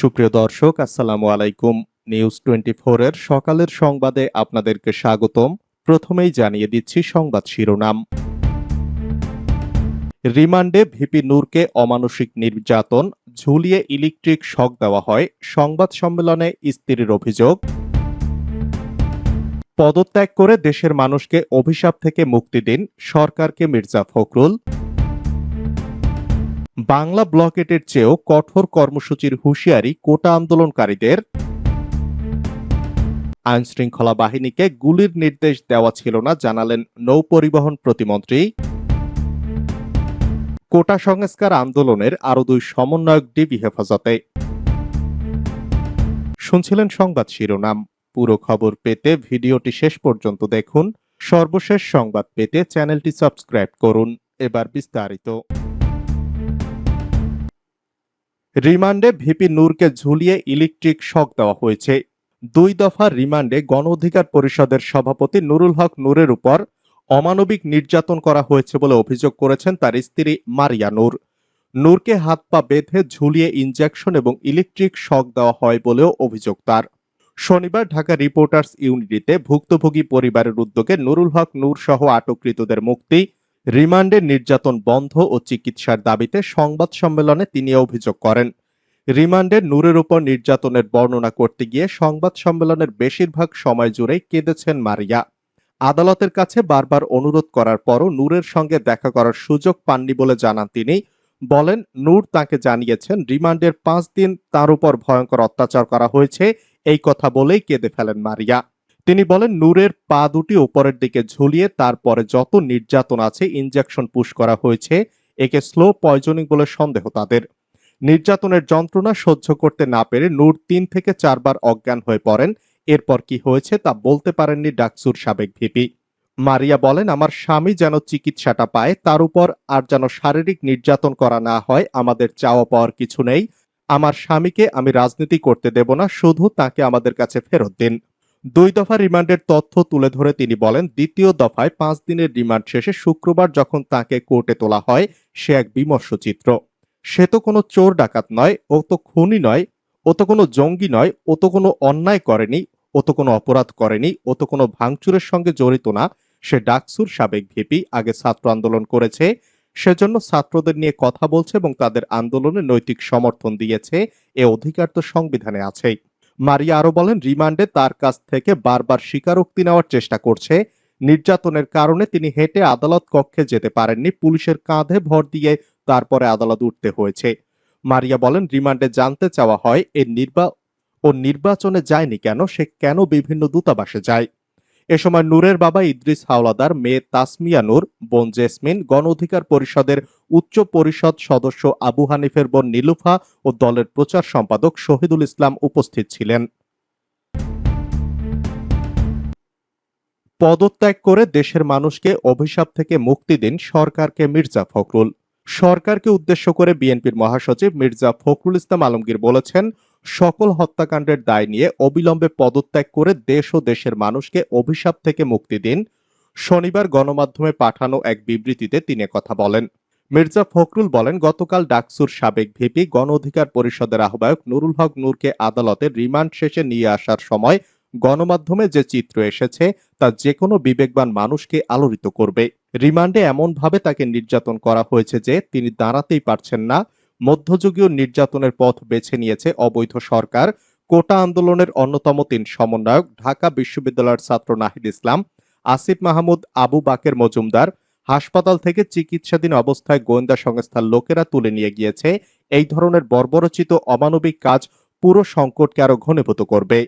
সুপ্রিয় দর্শক, আসসালামু আলাইকুম। নিউজ টোয়েন্টি এর সকালের সংবাদে আপনাদেরকে স্বাগতম। প্রথমেই জানিয়ে দিচ্ছি সংবাদ শিরোনাম। রিমান্ডে ভিপি নূরকে অমানসিক নির্যাতন, ঝুলিয়ে ইলেকট্রিক শক দেওয়া হয়, সংবাদ সম্মেলনে স্ত্রীর অভিযোগ। পদত্যাগ করে দেশের মানুষকে অভিশাপ থেকে মুক্তি দিন, সরকারকে মির্জা ফখরুল। বাংলা ব্লকেটের চেয়েও কঠোর কর্মসূচির হুঁশিয়ারি কোটা আন্দোলনকারীদের। আইন শৃঙ্খলা বাহিনীকে গুলির নির্দেশ দেওয়া ছিল না, জানালেন নৌ পরিবহন প্রতিমন্ত্রী। কোটা সংস্কার আন্দোলনের আরও দুই সমন্বয়ক ডিবি হেফাজতে। শুনছিলেন সংবাদ শিরোনাম। পুরো খবর পেতে ভিডিওটি শেষ পর্যন্ত দেখুন। সর্বশেষ সংবাদ পেতে চ্যানেলটি সাবস্ক্রাইব করুন। এবার বিস্তারিত। রিমান্ডে ভিপি নূরকে ঝুলিয়ে ইলেকট্রিক শক দেওয়া হয়েছে। দুই দফা রিমান্ডে গণ অধিকার পরিষদের সভাপতি নুরুল হক নূরের উপর অমানবিক নির্যাতন করা হয়েছে বলে অভিযোগ করেছেন তার স্ত্রী মারিয়া নূর। নূরকে হাত পা বেঁধে ঝুলিয়ে ইনজেকশন এবং ইলেকট্রিক শক দেওয়া হয় বলেও অভিযোগ তার। শনিবার ঢাকা রিপোর্টার্স ইউনিটিতে ভুক্তভোগী পরিবারের উদ্যোগে নুরুল হক নূর সহ আটককৃতদের মুক্তি রিমান্ডে নির্যাতন বন্ধ ও চিকিৎসার দাবিতে সংবাদ সম্মেলনে তিনি অভিযোগ করেন। রিমান্ডে নূরের উপর নির্যাতনের বর্ণনা করতে গিয়ে সংবাদ সম্মেলনের বেশিরভাগ সময় জুড়েই কেঁদেছেন মারিয়া। আদালতের কাছে বারবার অনুরোধ করার পরও নূরের সঙ্গে দেখা করার সুযোগ পাননি বলে জানান তিনি। বলেন, নূর তাকে জানিয়েছেন, রিমান্ডের পাঁচ দিন তার উপর ভয়ঙ্কর অত্যাচার করা হয়েছে। এই কথা বলেই কেঁদে ফেলেন মারিয়া। তিনি বলেন, নূরের পা দুটি উপরের দিকে ঝুলিয়ে তারপরে যত নির্যাতন আছে ইনজেকশন পুশ করা হয়েছে, একে স্লো পয়জনিং বলে সন্দেহ তাদের। নির্যাতনের যন্ত্রণা সহ্য করতে না পেরে নূর তিন থেকে চারবার অজ্ঞান হয়ে পড়েন। এরপর কি হয়েছে তা বলতে পারেননি ডাকসুর সাবেক ভিপি। মারিয়া বলেন, আমার স্বামী যেন চিকিৎসাটা পায়, তার উপর আর যেন শারীরিক নির্যাতন করা না হয়, আমাদের চাওয়া পাওয়ার কিছু নেই। আমার স্বামীকে আমি রাজনীতি করতে দেব না, শুধু তাকে আমাদের কাছে ফেরত দিন। দুই দফা রিমান্ডের তথ্য তুলে ধরে তিনি বলেন, দ্বিতীয় দফায় পাঁচ দিনের রিমান্ড শেষে শুক্রবার যখন তাকে কোর্টে তোলা হয়, সে এক বিমর্ষ চিত্র। সে তো কোনো চোর ডাকাত নয়, ও তো খুনি নয়, ও তো কোনো জঙ্গি নয়, ও তো কোনো অন্যায় করেনি, ও তো কোনো অপরাধ করেনি, ও তো কোনো ভাঙচুরের সঙ্গে জড়িত না। সে ডাকসুর সাবেক ভিপি, আগে ছাত্র আন্দোলন করেছে, সেজন্য ছাত্রদের নিয়ে কথা বলছে এবং তাদের আন্দোলনে নৈতিক সমর্থন দিয়েছে, এ অধিকার তো সংবিধানে আছেই। মারিয়া আরও বলেন, রিমান্ডে তার কাছ থেকে বারবার স্বীকারোক্তি নেওয়ার চেষ্টা করছে। নির্যাতনের কারণে তিনি হেঁটে আদালত কক্ষে যেতে পারেননি। পুলিশের কাঁধে ভর দিয়ে তারপরে আদালত উঠতে হয়েছে। মারিয়া বলেন, রিমান্ডে জানতে চাওয়া হয় এর নির্বা, ও নির্বাচনে যায়নি কেন? সে কেন বিভিন্ন দূতাবাসে যায়? এ সময় নূরের বাবা ইদ্রিস হাওলাদার, মেয়ে তাসমিয়া নূর, বোন জেসমিন, গণ অধিকার পরিষদের উচ্চ পরিষদ সদস্য আবু হানিফের বোন নীলুফা ও দলের প্রচার সম্পাদক শহীদুল ইসলাম উপস্থিত ছিলেন। পদত্যাগ করে দেশের মানুষকে অভিশাপ থেকে মুক্তি দিন সরকারকে মির্জা ফখরুল। সরকারকে উদ্দেশ্য করে বিএনপির মহাসচিব মির্জা ফখরুল ইসলাম আলমগীর বলেছেন সকল হত্যাকাণ্ডের দায় নিয়ে অবিলম্বে পদত্যাগ করে দেশ ও দেশের মানুষকে অভিশাপ থেকে মুক্তি দিন। শনিবার গণমাধ্যমে পাঠানো এক বিবৃতিতে তিনি কথা বলেন। মির্জা ফখরুল বলেন, গতকাল ডাকসুর সাবেক ভিপি, গণ অধিকার পরিষদের আহ্বায়ক নুরুল হক নূরকে আদালতে রিমান্ড শেষে নিয়ে আসার সময় গণমাধ্যমে যে চিত্র এসেছে, তা যে কোনো বিবেকবান মানুষকে আলোড়িত করবে। রিমান্ডে এমনভাবে তাকে নির্যাতন করা হয়েছে যে তিনি দাঁড়াতেই পারছেন না। মধ্যযুগীয় নির্যাতনের পথ বেছে নিয়েছে অবৈধ সরকার। কোটা আন্দোলনের অন্যতম তিন সমন্বয়ক ঢাকা বিশ্ববিদ্যালয়ের ছাত্র নাহিদ ইসলাম, আসিফ মাহমুদ, আবু বাকের মজুমদার হাসপাতাল থেকে চিকিৎসাধীন অবস্থায় গোয়েন্দা সংস্থার লোকেরা তুলে নিয়ে গিয়েছে এই ধরনের বর্বরচিত অমানবিক কাজ পুরো সংকটকে আরও ঘনীভূত করবে।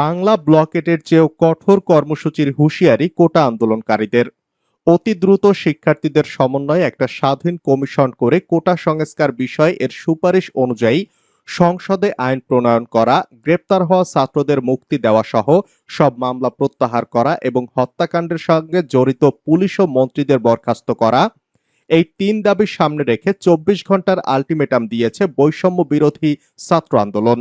বাংলা ব্লকেটের চেয়েও কঠোর কর্মসূচির হুঁশিয়ারি কোটা আন্দোলনকারীদের। অতি দ্রুত শিক্ষার্থীদের সমন্বয়ে একটা স্বাধীন কমিশন করে কোটা সংস্কার বিষয়ে এর সুপারিশ অনুযায়ী সংসদে আইন প্রণয়ন করা, গ্রেপ্তার হওয়া ছাত্রদের মুক্তি দেওয়া সহ সব মামলা প্রত্যাহার করা এবং হত্যাকাণ্ডের সঙ্গে জড়িত পুলিশ ও মন্ত্রীদের বরখাস্ত করা। এই তিন দাবি সামনে রেখে চব্বিশ ঘণ্টার আলটিমেটাম দিয়েছে বৈষম্য বিরোধী ছাত্র আন্দোলন।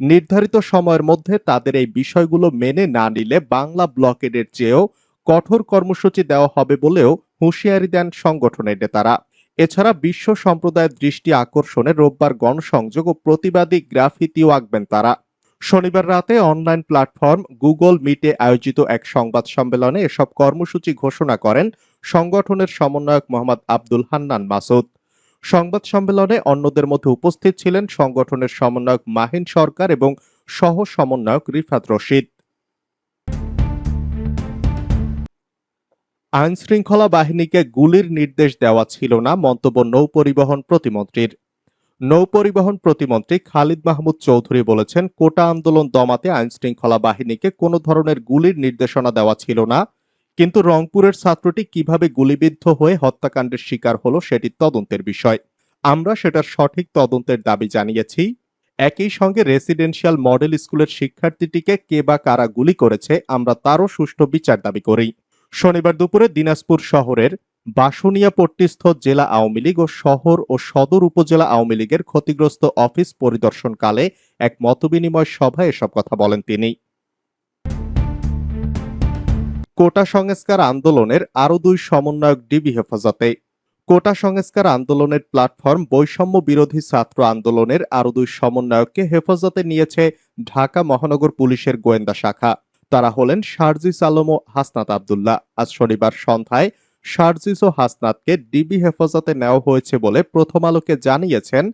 নির্ধারিত সময়ের মধ্যে তাদের এই বিষয়গুলো মেনে না নিলে বাংলা ব্লকেডের চেয়েও কঠোর কর্মসূচি দেওয়া হবে বলেও হুঁশিয়ারি দেন সংগঠনের নেতারা। এছাড়া বিশ্ব সম্প্রদায়ের দৃষ্টি আকর্ষণে রোববার গণসংযোগ ও প্রতিবাদী গ্রাফিতিও আঁকবেন তারা। শনিবার রাতে অনলাইন প্ল্যাটফর্ম গুগল মিটে আয়োজিত এক সংবাদ সম্মেলনে এসব কর্মসূচি ঘোষণা করেন সংগঠনের সমন্বয়ক মোহাম্মদ আব্দুল হান্নান মাসুদ। সংবাদ সম্মেলনে অন্যদের মধ্যে উপস্থিত ছিলেন সংগঠনের সমন্বয়ক মাহিন সরকার এবং সহ সমন্বয়ক রিফাত রশিদ। আইন শৃঙ্খলা বাহিনীকে গুলির নির্দেশ দেওয়া ছিল না, মন্তব্য নৌ পরিবহন প্রতিমন্ত্রীর। নৌপরিবহন প্রতিমন্ত্রী খালিদ মাহমুদ চৌধুরী বলেছেন, কোটা আন্দোলন দমাতে আইন শৃঙ্খলা বাহিনীকে কোনো ধরনের গুলির নির্দেশনা দেওয়া ছিল না, কিন্তু রংপুরের ছাত্রটি কীভাবে গুলিবিদ্ধ হয়ে হত্যাকাণ্ডের শিকার হলো সেটি তদন্তের বিষয়। আমরা সেটার সঠিক তদন্তের দাবি জানিয়েছি। একই সঙ্গে রেসিডেন্সিয়াল মডেল স্কুলের শিক্ষার্থীটিকে কে বা কারা গুলি করেছে, আমরা তারও সুষ্ঠু বিচার দাবি করি। শনিবার দুপুরে দিনাজপুর শহরের বাসুনিয়া পট্টিস্থ জেলা আওয়ামী লীগ ও শহর ও সদর উপজেলা আওয়ামী লীগের ক্ষতিগ্রস্ত অফিস পরিদর্শনকালে এক মতবিনিময় সভায় এসব কথা বলেন তিনি। কোটা সংস্কার আন্দোলনের আরও দুই সমন্বয়ক ডিবি হেফাজতে। কোটা সংস্কার আন্দোলনের প্ল্যাটফর্ম বৈষম্য বিরোধী ছাত্র আন্দোলনের আরও দুই সমন্বয়ককে হেফাজতে নিয়েছে ঢাকা মহানগর পুলিশের গোয়েন্দা শাখা। তারা হলেন শারজিস আলম ও হাসনাত আবদুল্লাহ। আজ শনিবার সন্ধ্যায় শারজিস ও হাসনাতকে ডিবি হেফাজতে নেওয়া হয়েছে বলে প্রথম আলোকে জানিয়েছেন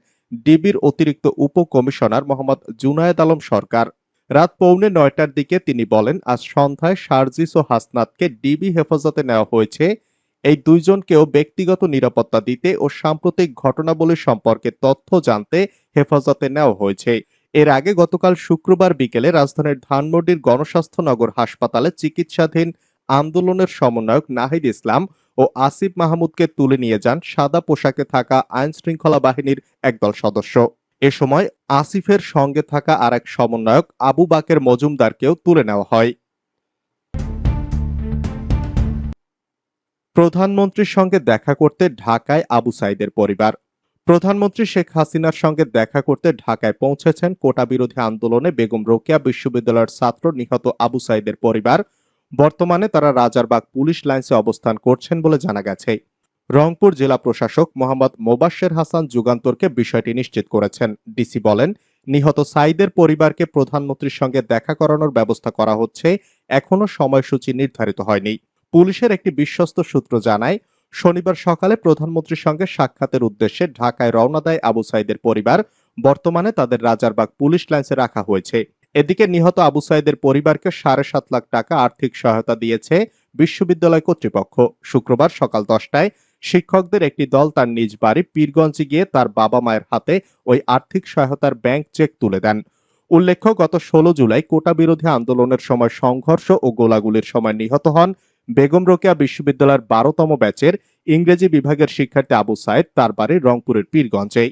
ডিবির অতিরিক্ত উপ কমিশনার মোহাম্মদ জুনায়েদ আলম সরকার। রাত পৌনে নয়টার দিকে তিনি বলেন, আজ সন্ধ্যায় শারজিস ও হাসনাতকে ডিবি হেফাজতে নেওয়া হয়েছে। এই দুইজনকেও ব্যক্তিগত নিরাপত্তা দিতে ও সাম্প্রতিক ঘটনাবলী সম্পর্কে তথ্য জানতে হেফাজতে নেওয়া হয়েছে। এর আগে গতকাল শুক্রবার বিকেলে রাজধানীর ধানমন্ডির গণস্বাস্থ্যনগর হাসপাতালে চিকিৎসাধীন আন্দোলনের সমন্বয়ক নাহিদ ইসলাম ও আসিফ মাহমুদকে তুলে নিয়ে যান সাদা পোশাকে থাকা আইন শৃঙ্খলা বাহিনীর একদল সদস্য। এ সময় আসিফের সঙ্গে থাকা আর এক সমন্বয়ক আবু বাকের মজুমদারকেও তুলে নেওয়া হয়। প্রধানমন্ত্রীর সঙ্গে দেখা করতে ঢাকায় আবু সাইদের পরিবার। প্রধানমন্ত্রী শেখ হাসিনার সঙ্গে দেখা করতে ঢাকায় পৌঁছেছেন কোটা বিরোধী আন্দোলনে বেগম রোকেয়া বিশ্ববিদ্যালয়ের ছাত্র নিহত আবু সাইদের পরিবার। বর্তমানে তারা রাজারবাগ পুলিশ লাইন্সে অবস্থান করছেন বলে জানা গেছে। রংপুর জেলা প্রশাসক মোহাম্মদ মোবাশ্বের হাসান যুগান্তরকে বিষয়টি নিশ্চিত করেছেন। ডিসি বলেন, নিহত সাইদের পরিবারকে প্রধানমন্ত্রীর সঙ্গে দেখা করানোর ব্যবস্থা করা হচ্ছে, এখনও সময়সূচি নির্ধারিত হয়নি। পুলিশের একটি বিশ্বস্ত সূত্র জানায় শনিবার সকালে প্রধানমন্ত্রীর সঙ্গে সাক্ষাতের উদ্দেশ্যে ঢাকায় রওনা দেয় আবু সাইদের পরিবার। বর্তমানে তাদের রাজারবাগ পুলিশ লাইন্সে রাখা হয়েছে। এদিকে নিহত আবু সাইদের পরিবারকে সাড়ে সাত লাখ টাকা আর্থিক সহায়তা দিয়েছে বিশ্ববিদ্যালয় কর্তৃপক্ষ। শুক্রবার সকাল দশটায় শিক্ষকদের একটি দল তার নিজ বাড়ি পীরগঞ্জে গিয়ে তার বাবা মায়ের হাতে ওই আর্থিক সহায়তার ব্যাংক চেক তুলে দেন। উল্লেখ্য, গত ষোলো জুলাই কোটা বিরোধী আন্দোলনের সময় সংঘর্ষ ও গোলাগুলির সময় নিহত হন বেগম রোকেয়া বিশ্ববিদ্যালয়ের বারোতম ব্যাচের ইংরেজি বিভাগের শিক্ষার্থী আবু সাইদ তার বাড়ি রংপুরের পীরগঞ্জে